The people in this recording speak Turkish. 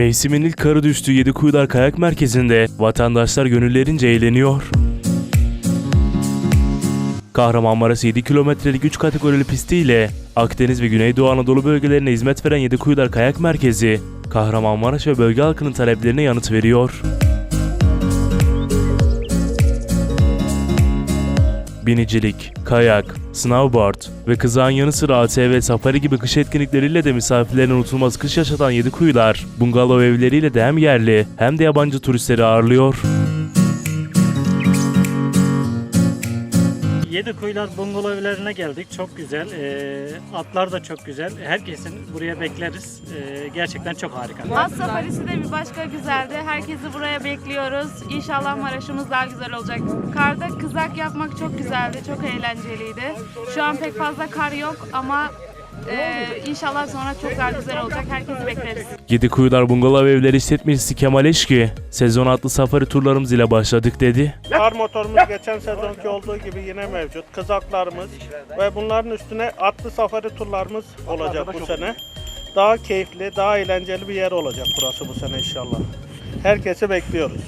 Mevsimin ilk karı düştüğü Yedikuyular Kayak Merkezi'nde vatandaşlar gönüllerince eğleniyor. Kahramanmaraş 7 kilometrelik 3 kategorili pistiyle Akdeniz ve Güneydoğu Anadolu bölgelerine hizmet veren Yedikuyular Kayak Merkezi, Kahramanmaraş ve bölge halkının taleplerine yanıt veriyor. Binicilik, kayak, snowboard ve kızağın yanı sıra ATV, safari gibi kış etkinlikleriyle de misafirlerin unutulmaz kış yaşatan Yedikuyular, bungalov evleriyle de hem yerli hem de yabancı turistleri ağırlıyor. Yedi Kuyular bungalov evlerine geldik. Çok güzel. Ee, atlar da çok güzel. Herkesin buraya bekleriz. Ee, gerçekten çok harika. At safarisi de bir başka güzeldi. Herkesi buraya bekliyoruz. İnşallah Maraş'ımız daha güzel olacak. Karda kızak yapmak çok güzeldi, çok eğlenceliydi. Şu an pek fazla kar yok ama e, inşallah sonra çok daha güzel olacak. Herkesi bekleriz. Yedikuyular Bungalov Evleri işletmecisi Kemal Eşki, sezon adlı safari turlarımız ile başladık dedi. Kar motorumuz geçen sezonki olduğu gibi yine mevcut. Kızaklarımız ve bunların üstüne atlı safari turlarımız olacak bu sene. Daha keyifli, daha eğlenceli bir yer olacak burası bu sene inşallah. Herkesi bekliyoruz.